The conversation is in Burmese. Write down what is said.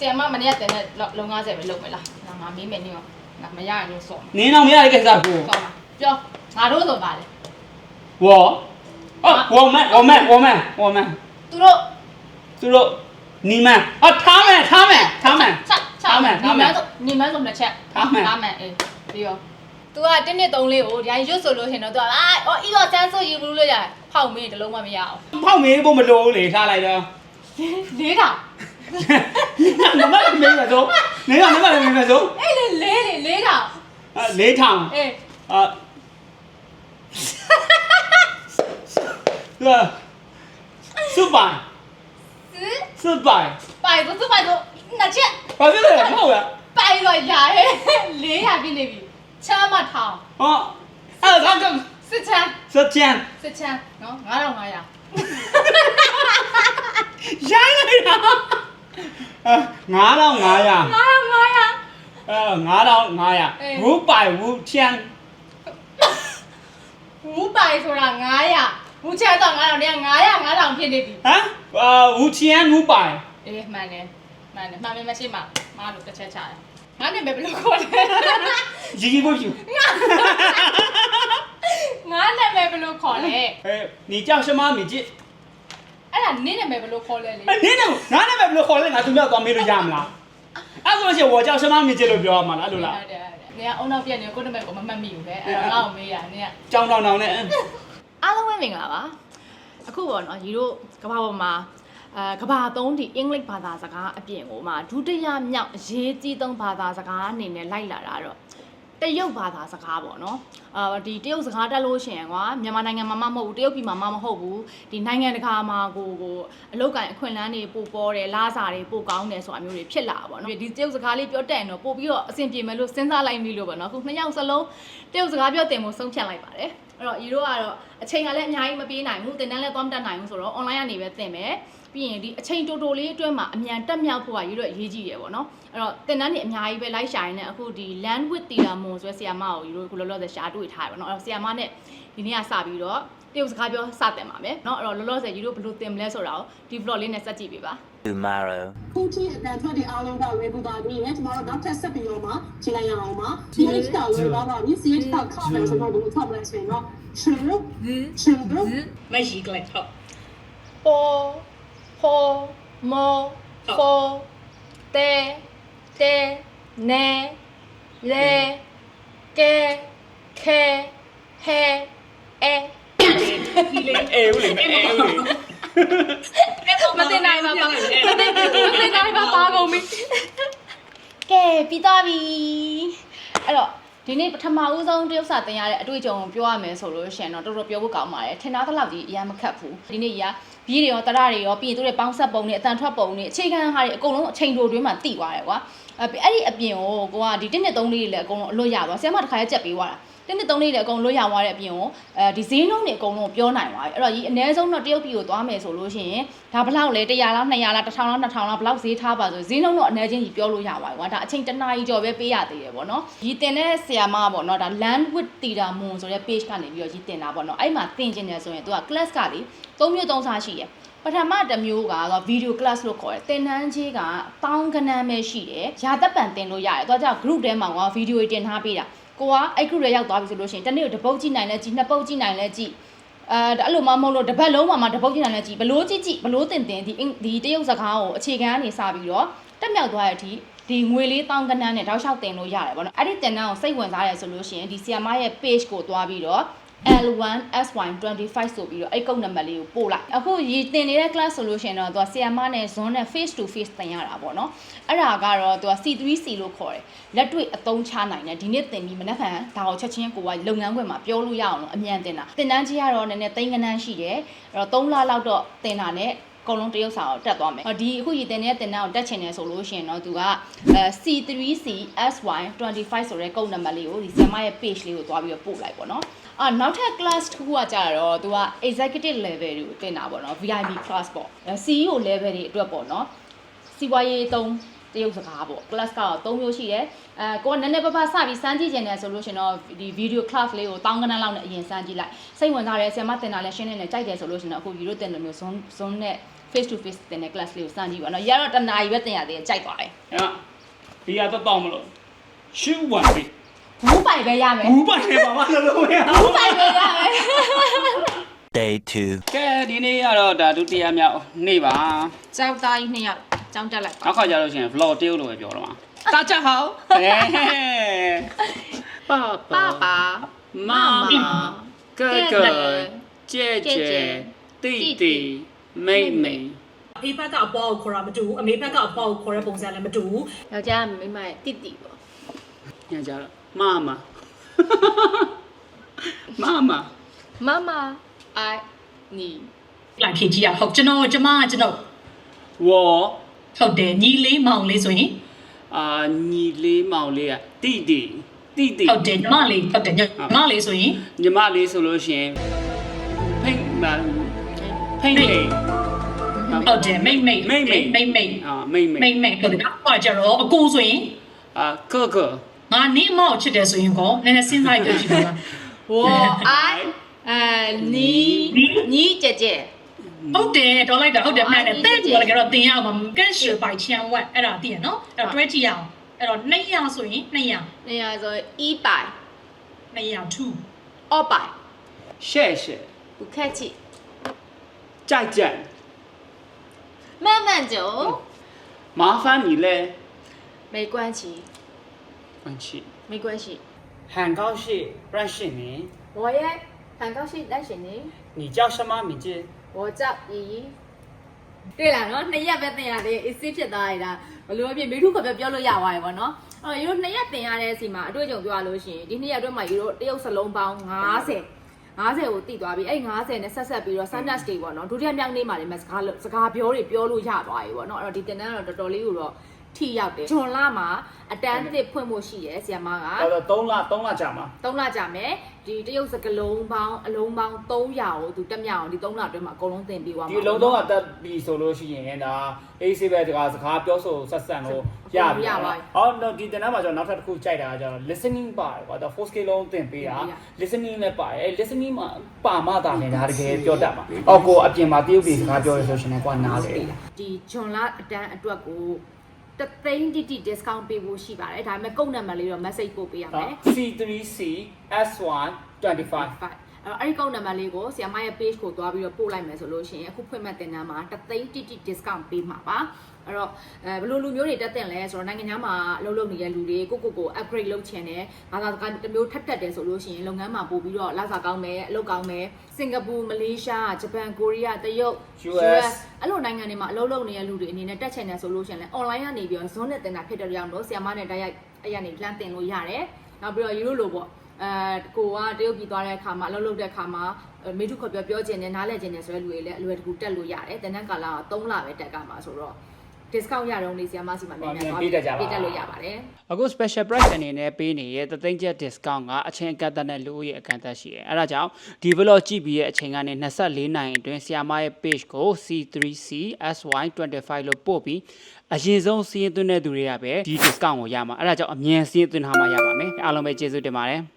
ဆရာမမနေ့ကတင်တဲ့လုံ90ပဲလုပ်မယ်လားငါငါမေးမယ်နင်းရောငါမရရင်လို့ဆော့မှာနင်းအောင်မရတဲ့ကိစ္စကိုဆော့မှာပြောငါတို့ဆိုပါလေဝေါ်အော်ဝေါ်မန်ဝေါ်မန်ဝေါ်မန်ဝေါ်မန်သူတို့သူတို့နီမန်အော်ထားမယ်ထားမယ်ထားမယ်ချက်ချက်ထားမယ်ထားမယ်နီမန်ဆိုနှစ်ချက်ထားမယ်ထားမယ်အေးပြီးရော तू ကတစ်နှစ်သုံးလေးကိုဒီအရွတ်ဆိုလို့ရှင်တော့ तू ကအာအော်ဤတော့စမ်းဆိုယူဘူးလို့ရတယ်ဖောက်မေးတလုံးမမရအောင်ဖောက်မေးဖို့မလိုဘူးလေထားလိုက်တော့လေးတာ င်နမလည်းမေးမယ်ဆိုနင်းကနမလည်းမေးမယ်ဆိုအေးလေလေးလေလေးထောင်အဲလေးထောင်အေးအာလာစူပိုင်စစူပိုင်ပိုင်ဆိုသူပိုင်ဆိုနှစ်ချက်ဘာဖြစ်လဲမဟုတ်လားပိုင်တော့ရာရဲ့လေးရပြီနေပြီချမ်းမထောင်ဟောအဲ့ဒါကစစ်ချမ်းစချန်စစ်ချမ်းနော်9500ရိုင်းလိုက်တာအဲ 9500 9500 အဲ9500ဝူပိုင်ဝူချန် ဘူးပိုင်ဆိုတာ900ဘူးချမ်းတော့9000တည်း900 9000ဖြစ်နေပြီ ဟမ်အာဝူချန်ဝူပိုင် အေးမှန်တယ်မှန်တယ်မှန်မယ်မရှိမှမလို့တစ်ချက်ချတယ်ငါနဲ့ပဲဘယ်လိုခေါ်လဲ ရီရီဖို့ယူ ငါနဲ့ပဲဘယ်လိုခေါ်လဲ အဲ你叫什么名字 အဲ့ ဒါနင်းနာမည်ဘယ်လိုခေါ်လဲလေအဲ့နင်းနာငါနာမည်ဘယ်လိုခေါ်လဲငါသူများသွားမေးလို့ရမလားအဲ့ဆိုလို့ရှိရင်ဝါကြောက်ရှမမြင်ချစ်လို့ပြောရမှာလားအဲ့လိုလားဟုတ်တယ်ဟုတ်တယ်နေအောင်အောင်ပြက်နေကိုနာမည်ကိုမမှတ်မိဘူးလေအဲ့တော့ငါ့ကိုမေးရနေကကြောင်တောင်တောင်နဲ့အားလုံးဝင်မင်္ဂလာပါအခုပေါ့နော်ညီတို့ကဘာပေါ်မှာအဲကဘာသုံးဒီအင်္ဂလိပ်ဘာသာစကားအပြင်ကိုမှဒုတိယမြောက်အရေးကြီးဆုံးဘာသာစကားအနေနဲ့လိုက်လာတာတော့ တရုတ်ဘာသာစကားပေါ့နော်အာဒီတရုတ်စကားတက်လို့ရှိရင်ကွာမြန်မာနိုင်ငံမှာမမဟုတ်ဘူးတရုတ်ပြည်မှာမမဟုတ်ဘူးဒီနိုင်ငံတကာမှာကိုကိုအလောက်ကန်အခွင့်အလမ်းတွေပို့ပေါ်တယ်လားစာတွေပို့ကောင်းတယ်ဆိုတာမျိုးတွေဖြစ်လာတာပေါ့နော်ဒီတရုတ်စကားလေးပြောတက်ရင်တော့ပို့ပြီးတော့အဆင်ပြေမယ်လို့စဉ်းစားလိုက်မိလို့ပေါ့နော်အခုနှစ်ယောက်စလုံးတရုတ်စကားပြောတင်ဖို့ဆုံးဖြတ်လိုက်ပါတယ်အဲ့တော့ရီတို့ကတော့အချိန်ကလည်းအများကြီးမပြေးနိုင်ဘူးတင်တန်းလည်းသွားမတက်နိုင်ဘူးဆိုတော့ online ကနေပဲသင်မယ် ပြီးရင်ဒီအချိန်တိုတိုလေးအတွင်းမှာအမြန်တက်မြောက်ဖို့ကရီတို့အရေးကြီးတယ်ပေါ့နော်အဲ့တော့တင်တန်းနေအများကြီးပဲလိုက်ရှာရင်းနဲ့အခုဒီ land with theater mon ဆိုတဲ့ဆီယာမကိုရီတို့အခုလောလောဆယ်ရှာတွေ့ထားရပါတော့အဲ့တော့ဆီယာမနဲ့ဒီနေ့ကစပြီးတော့တရုတ်စကားပြောစတင်ပါမယ်เนาะအဲ့တော့လောလောဆယ်ရီတို့ဘယ်လိုသင်မလဲဆိုတာကိုဒီ vlog လေးနဲ့စက်ကြည့်ပေးပါ tomorrow. ခုထိအတန်ထွက်တဲ့အားလုံးကဝေဘူးပါပြီနဲ့ကျွန်တော်တို့နောက်ထပ်ဆက်ပြီးတော့မှကြည့်လိုက်ရအောင်ပါ CH ကဝေပါပါပြီ CH ကခောက်မယ်ဆိုတော့ဒီထောက်လိုက်ဆိုရင်တော့ true true မရှိကလေးဟုတ်ပေါ် for more for တဲတဲနဲလေကဲခဲဟဲအဲအဲဦးလေအဲဦးလေမတင်နိုင်ပါပါမတင်မတင်နိုင်ပါပါကုန်ပြီကဲပြီးသွားပြီအဲ့တော့ဒီနေ့ပထမဦးဆုံးတရုတ်စာသင်ရတဲ့အတွေ့အကြုံကိုပြောရမယ်ဆိုလို့ရှင်တော့တော်တော်ပြောဖို့ကောင်းပါတယ်ထင်တာသလောက်ကြီးအရင်မခက်ဘူးဒီနေ့ကြီးက ဘီးတွေရောတရတွေရောပြီးရင်သူတို့ပေါင်းဆက်ပုံတွေအတန်ထွက်ပုံတွေအခြေခံဟာတွေအကုန်လုံးအချိန်တိုတွင်းမှာတိသွားတယ်ကွာ အဲ့အဲ့ဒီအပြင်ကိုကိုကဒီ1နှစ်3လေးတွေလည်းအကုန်လုံးအလွတ်ရသွားဆရာမတစ်ခါရက်ကြက်ပေးသွားတာတင်းနှစ်သုံးလေးလည်းအကုန်လွတ်ရသွားတဲ့အပြင်ကိုအဲဒီဈေးနှုန်းတွေအကုန်လုံးပြောနိုင်သွားပြီအဲ့တော့ဒီအ ਨੇ ဆုံးတော့တရုတ်ပြည်ကိုသွားမယ်ဆိုလို့ရှိရင်ဒါဘလောက်လဲ100လား200လား1000လား2000လားဘလောက်ဈေးထားပါဆိုဈေးနှုန်းတော့အ ਨੇ ချင်းကြီးပြောလို့ရပါပြီကွာဒါအချိန်တစ်နာရီကျော်ပဲပေးရသေးတယ်ပေါ့နော်ဒီတင်တဲ့ဆရာမပေါ့နော်ဒါ land with theater moon ဆိုတဲ့ page ကနေပြီးတော့ဒီတင်တာပေါ့နော်အဲ့မှာသင်ကျင်တယ်ဆိုရင်သူက class ကလေ3မျိုး3စားရှိရယ် ပထမတစ်မျိုးကတော့ video class လို့ခေါ်တယ်သင်တန်းကြီးကတောင်းကနန်းပဲရှိတယ်ရာသက်ပံသင်လို့ရတယ်သူကကြောင့် group ထဲမှာက video တွေတင်ထားပေးတာကိုကအဲ့ group ထဲရောက်သွားပြီဆိုလို့ရှိရင်တစ်နေ့ကိုတစ်ပုတ်ကြည့်နိုင်လဲကြည့်နှစ်ပုတ်ကြည့်နိုင်လဲကြည့်အဲအဲ့လိုမှမဟုတ်လို့တစ်ပတ်လုံးမှာမှတစ်ပုတ်ကြည့်နိုင်လဲကြည့်ဘလို့ကြည့်ကြည့်ဘလို့တင်တင်ဒီအင်ဒီတရုတ်စကားကိုအခြေခံကနေစပြီးတော့တက်မြောက်သွားတဲ့အထိဒီငွေလေးတောင်းကနန်းနဲ့တောက်လျှောက်တင်လို့ရတယ်ဗောနော်အဲ့ဒီတင်တန်းကိုစိတ်ဝင်စားရဆိုလို့ရှိရင်ဒီဆီယမရဲ့ page ကိုသွားပြီးတော့ L1 SY25 ဆိုပြီးတော့အဲ့ကုတ်နံပါတ်လေးကိုပို့လိုက်အခုရည်တင်နေတဲ့ class ဆိုလို့ရှိရင်တော့သူကဆီယမနဲ့ zone နဲ့ face to face တင်ရတာပေါ့နော်အဲ့ဒါကတော့သူက C3C လို့ခေါ်တယ်လက်တွေ့အသုံးချနိုင်တယ်ဒီနေ့တင်ပြီးမနက်ဖြန်ဒါကိုချက်ချင်းကိုကလုပ်ငန်းခွင်မှာပြောလို့ရအောင်လို့အမြန်တင်တာတင်တန်းကြီးကတော့နည်းနည်းသိန်းကနန်းရှိတယ်အဲ့တော့3လလောက်တော့တင်တာနဲ့ အကုန်လုံးတရုတ်စာကိုတက်သွားမယ်။ဒီအခုရည်တင်တဲ့တင်တန်းကိုတက်ချင်တယ်ဆိုလို့ရှိရင်တော့သူကအဲ C3C SY25 ဆိုတဲ့ကုတ်နံပါတ်လေးကိုဒီဆရာမရဲ့ page လေးကိုသွားပြီးတော့ပို့လိုက်ပေါ့နော်။အာနောက်ထပ် class တစ်ခုကကြာတော့သူက executive level တွေကိုတင်တာပေါ့နော် VIP class ပေါ့။ CEO level တွေအတွက်ပေါ့နော်။စီးပွားရေးသုံးတရုတ်စကားပေါ့ class ကတော့3မျိုးရှိတယ်အဲကိုကနည်းနည်းပါးပါးစပြီးစမ်းကြည့်ကျင်တယ်ဆိုလို့ရှင်တော့ဒီ video class လေးကိုတောင်းကနန်းလောက်နဲ့အရင်စမ်းကြည့်လိုက်စိတ်ဝင်စားတယ်ဆရာမတင်တာလည်းရှင်းနေတယ်ကြိုက်တယ်ဆိုလို့ရှင်တော့အခု video တင်လို့မျိုး zone zone နဲ့ face to face တင်တဲ့ class လေးကိုစမ်းကြည့်ပါနော်ရတော့တနာရီပဲတင်ရသေးတယ်ကြိုက်သွားတယ် အဲ့ဒီကတော့တောင်းမလို့ရှူဝန်ပြီ ဘူးပိုင်ပဲရမယ် ဘူးပိုင်နေပါမလို့လို့ရ ဘူးပိုင်ပဲရမယ် Day 2. ကဲဒီနေ့ကတော့ဒါဒုတိယမြောက်နေ့ပါ ကျောင်းသားကြီးနှစ်ယောက်ကျောင်းတက်လိုက်ပါ နောက်ခါကျတော့ရှင် vlog တေးလို့ပဲပြောတော့မှာ 大家好 ဟဲ爸爸爸妈妈哥哥姐姐弟弟 မိတ်မိန်အေးဘက်ကအပေါ်ကိုခေါ်တာမတူဘူးအမေဘက်ကအပေါ်ကိုခေါ်တဲ့ပုံစံလည်းမတူဘူးယောက်ျားမိန်းမရဲ့တိတိပေါ့ညကြတော့မမမမမမ I need ပြန်ဖြည့်ကြည့်ရဟုတ်ကျွန်တော်ကျမကျွန်တော်ဝေါ်ဟုတ်တယ်ညီလေးမောင်လေးဆိုရင်အာညီလေးမောင်လေးကတိတိတိတိဟုတ်တယ်ညီမလေးဟုတ်တယ်ညီမလေးဆိုရင်ညီမလေးဆိုလို့ရှင်ဖိတ်မ ဖိတ်လေ ဟုတ်တယ်မိတ်မိတ် မိတ်မိတ် မိတ်မိတ် အာမိတ်မိ မိ တ် တ်မိတ်ဟုတ်တယ်ဟောကြတော့အကိုဆိုရင် အာ哥哥 ငါနေမောက်ချစ်တယ်ဆိုရင်ကောနည်းနည်းစဉ်းစားကြည့်ကြည့်ပါ 我爱呃你你姐姐 ဟုတ်တယ်တော့လိုက်တာဟုတ်တယ်မှန်တယ် အာ တဲ့ ညီ ပြော ကြီး လိုက်တော့တင်ရအောင်ကန်ရှယ်ပိုင်ချန်ဝက်အဲ့ဒါသိရနော်အဲ့တော့တွဲကြည့်ရအောင်အဲ့တော့200ဆိုရင်200那样说一百200 2二百谢谢不客气 再见慢慢走麻烦你嘞没关系关系没关系很高兴认识你我也很高兴认识你你叫什么名字我叫怡怡တွေ့လားနော်နှစ်ရက်ပဲတင်ရတယ် AC ဖြစ်သွားရတာဘလို့အဖြစ်မိထုခေါ်ပြောပြောလို့ရသွားတယ်ပေါ့နော်အဲ့တော့ယူတို့နှစ်ရက်တင်ရတဲ့အစီမှာအတွေ့အကြုံပြောရလို့ရှိရင်ဒီနှစ်ရက်အတွင်းမှာယူတို့တရုတ်စလုံးပေါင်း90 50ကိုတည်သွားပြီအဲ့50နဲ့ဆက်ဆက်ပြီးတော့ Sundays Day ပေါ့နော်ဒုတိယမြောက်နေ့မှာလည်းမစကားလို့စကားပြောတွေပြောလို့ရသွားပြီပေါ့နော်အဲ့တော့ဒီတင်တန်းကတော့တော်တော်လေးကိုတော့ ထိရောက်တယ်ဂျွန်လာမှာအတန်းတစ်ဖွင့်ဖို့ရှိတယ်ဆီယမကအဲ့တော့3လ3လကြာမှာ3လကြာမယ်ဒီတရုတ်စကလုံးပေါင်းအလုံးပေါင်း300ကိုသူတက်မြောက်အောင်ဒီ3လအတွင်းမှာအကုန်လုံးသင်ပေးသွားမှာဒီလုံးတော့တက်ပြီဆိုလို့ရှိရင်ဒါအေးဆေးပဲတကားစကားပြောဆိုဆက်ဆံလို့ရပြီရပါပြီဟောတော့ဒီတနက်မှာကျွန်တော်နောက်ထပ်တစ်ခုကြိုက်တာကကျတော့ listening ပါတယ်ကွာတော့4 scale လုံးသင်ပေးတာ listening လည်းပါတယ်အဲ listening မှာပါမတာနဲ့ဒါတကယ်ပြောတတ်မှာအော်ကိုအပြင်မှာတရုတ်ပြည်စကားပြောရဆိုရှင်လည်းကွာနားလေဒီဂျွန်လာအတန်းအတွက်ကို တသိန်းတိတိ discount ပေးဖို့ရှိပါတယ်ဒါပေမဲ့ကုတ်နံပါတ်လေးတော့ message ပို့ပေးရမယ် C3C S1 25 အဲ့တော့အဲ့ဒီကုတ်နံပါတ်လေးကိုဆီယမရဲ့ page ကိုသွားပြီးတော့ပို့လိုက်မယ်ဆိုလို့ရှိရင်အခုဖွင့်မဲ့တင်တန်းမှာတသိန်းတိတိ discount ပေးမှာပါအဲ့တော့အဲဘယ်လိုလူမျိုးတွေတက်တင်လဲဆိုတော့နိုင်ငံခြားမှာအလုပ်လုပ်နေတဲ့လူတွေကိုကိုကိုကို upgrade လုပ်ချင်တယ်ဘာသာစကားတစ်မျိုးထပ်တက်တယ်ဆိုလို့ရှိရင်လုပ်ငန်းမှာပို့ပြီးတော့လစာကောင်းမယ်အလုပ်ကောင်းမယ်စင်ကာပူမလေးရှားဂျပန်ကိုရီးယားတရုတ် US အဲ့လိုနိုင်ငံတွေမှာအလုပ်လုပ်နေတဲ့လူတွေအနေနဲ့တက်ချင်တယ်ဆိုလို့ရှိရင်လည်း online ကနေပြီးတော့ zone နဲ့တင်တာဖြစ်တဲ့ကြောင့်တော့ဆီယမနဲ့တိုက်ရိုက်အဲ့ရနေလမ်းတင်လို့ရတယ်နောက်ပြီးတော့ယူလို့လို့ပေါ့ အဲကိုကတရုတ်ပြည်သွားတဲ့အခါမှာအလုပ်လုပ်တဲ့အခါမှာမေထုခေါ်ပြောပြောချင်တယ်နားလည်ချင်တယ်ဆိုတဲ့လူတွေလည်းအလွယ်တကူတက်လို့ရတယ်တင်တဲ့ကာလက3လပဲတက်ကမှာဆိုတော့ discount ရတော့နေဆီယမစီမှာနည်းနည်းသွားပေးတက်လို့ရပါတယ်အခု special price အနေနဲ့ပေးနေရဲ့တသိန်းကျပ် discount ကအချိန်အကန့်အသတ်နဲ့လူဦးရေအကန့်အသတ်ရှိတယ်။အဲဒါကြောင့်ဒီ vlog ကြည့်ပြီးရဲ့အချိန်ကနေ24နိုင်အတွင်းဆီယာမရဲ့ page ကို C3C SY25 လို့ပို့ပြီးအရင်ဆုံးစီးရင်သွင်းတဲ့သူတွေကပဲဒီ discount ကိုရမှာ။အဲဒါကြောင့်အမြန်စီးရင်သွင်းထားမှရပါမယ်။အားလုံးပဲကျေးဇူးတင်ပါတယ်။